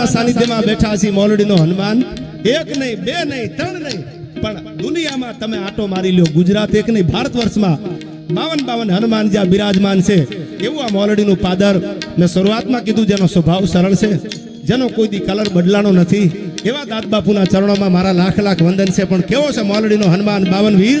ભગવાનવીર સાનિધ્યમાં બેઠા છે મોલડીનો હનુમાન. એક નહીં, બે નહીં, ત્રણ નહીં. પણ દુનિયામાં તમે આટો મારી લ્યો. ગુજરાત એક નહીં, ભારત વર્ષમાં બાવન બાવન હનુમાન જ્યાં બિરાજમાન છે, એવું આ મોલડીનું પાદર. મેં શરૂઆતમાં કીધું જેનો સ્વભાવ સરળ છે, જેનો કોઈ દી કલર બદલાનો નથી. એવા દાદ બાપુના ચરણોમાં મારા લાખ લાખ વંદન છે. પણ કેવો છે મોલડીનો હનુમાન, બાવન વીર?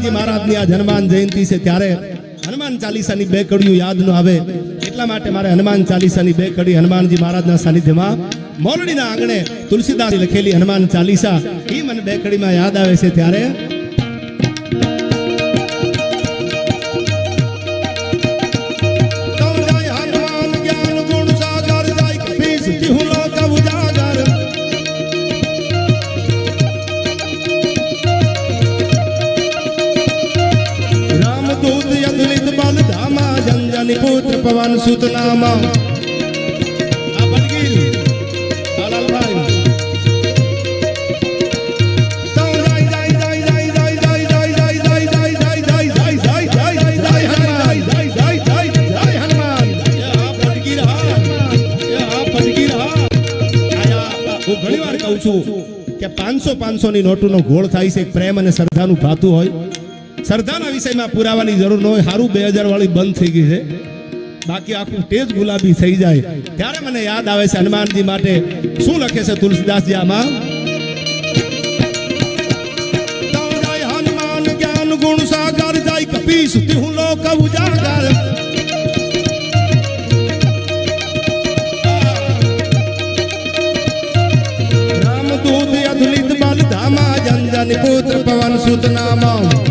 હનુમાનજી મહારાજની આજ હનુમાન જયંતિ છે ત્યારે હનુમાન ચાલીસાની બે કડીઓ યાદ ન આવે એટલા માટે મારે હનુમાન ચાલીસાની બે કડી હનુમાનજી મહારાજના સાનિધ્યમાં મોરડીના આંગણે તુલસીદાસ લખેલી હનુમાન ચાલીસા એ મને બે કડીમાં યાદ આવે છે ત્યારે પાંચસો પાંચસો ની નોટોનો ઘોળ થાય છે પ્રેમ અને શ્રદ્ધાનું ભાતું હોય શ્રદ્ધાના વિષયમાં પુરાવાની જરૂર ન હોય સારું બે હજાર વાળી બંધ થઈ ગઈ છે બાકી આખું તેજ ગુલાબી થઈ જાય. ત્યારે મને યાદ આવે છે હનુમાનજી માટે. શું લખે છે તુલસીદાસજી આમાં? તો જાય હનુમાન જ્ઞાન ગુણ સાગર જાય કપીસ તિહુ લોક ઉજાગર. રામદૂત અતુલિત બલ ધામા જંજન પુત્ર પવન સુત નામા.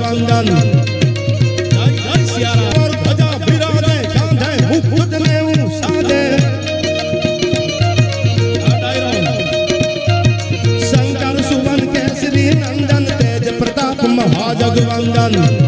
વંદન શંકર સુવન કેસરી નંદન તેજ પ્રતાપ મહાજગવંદન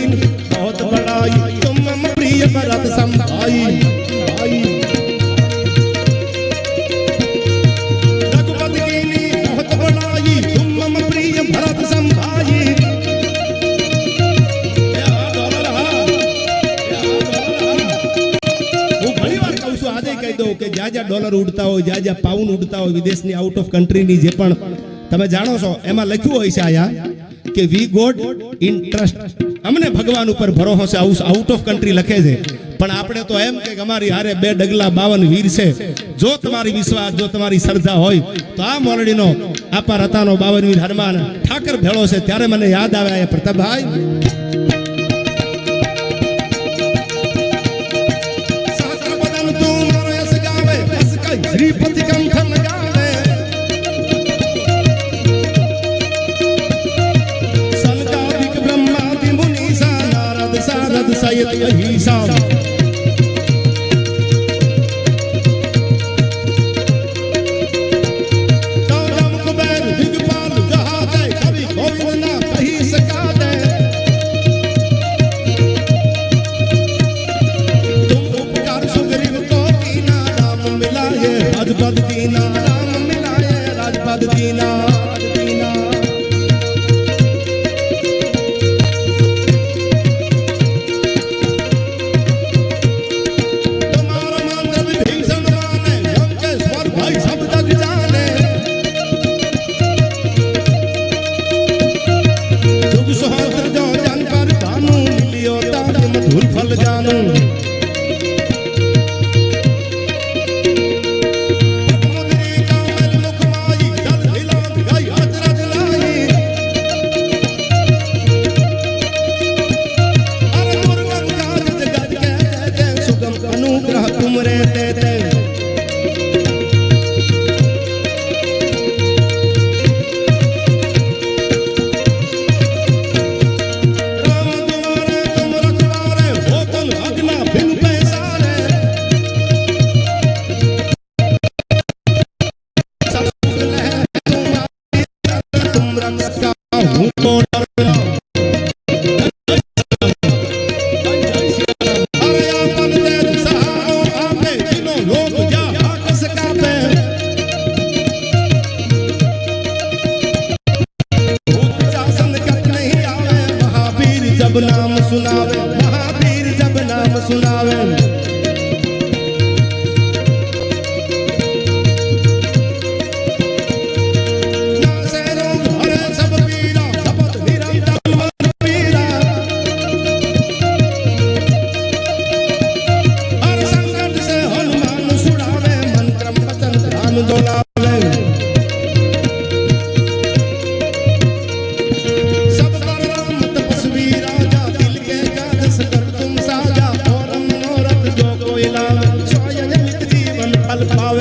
ડોલર ઉડતા હોય, જ્યાં જ્યાં પાઉન્ડ ઉડતા હોય, વિદેશની આઉટ ઓફ કન્ટ્રીની જે પણ તમે જાણો છો, એમાં લખ્યું હોય છે અહીંયા કે વી ગોડ ઇન અમને ભગવાન ઉપર ભરોસો છે આઉટ ઓફ કન્ટ્રી લખે છે. પણ આપણે તો એમ કે અમારી હારે બે ડગલા બાવન વીર છે. જો તમારી વિશ્વાસ, જો તમારી શ્રદ્ધા હોય, તો આ મોરડીનો આપા રતાનો બાવન વીર હનુમાન ઠાકર ભેળો છે. ત્યારે મને યાદ આવે પ્રતાપભાઈ. ಶ್ರೀಪತಿ ಕಂಕ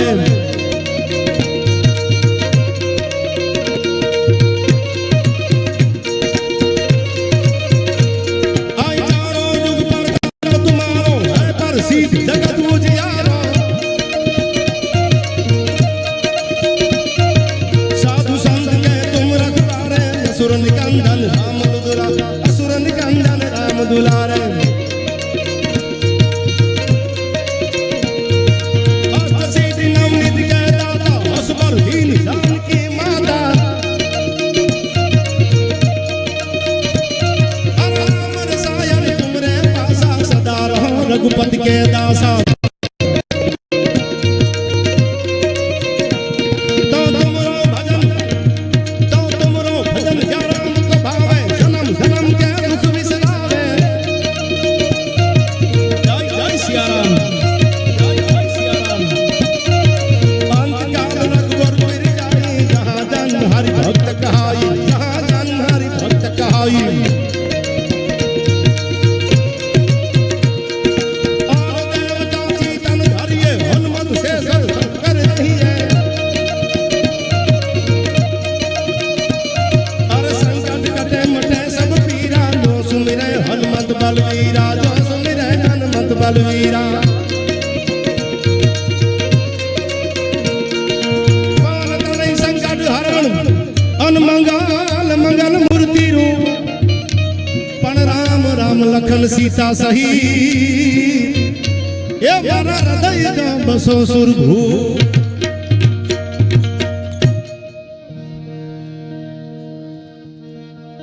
ven. volume. કલ સીતા સહી એ મારા હૃદય બસો સુરભૂ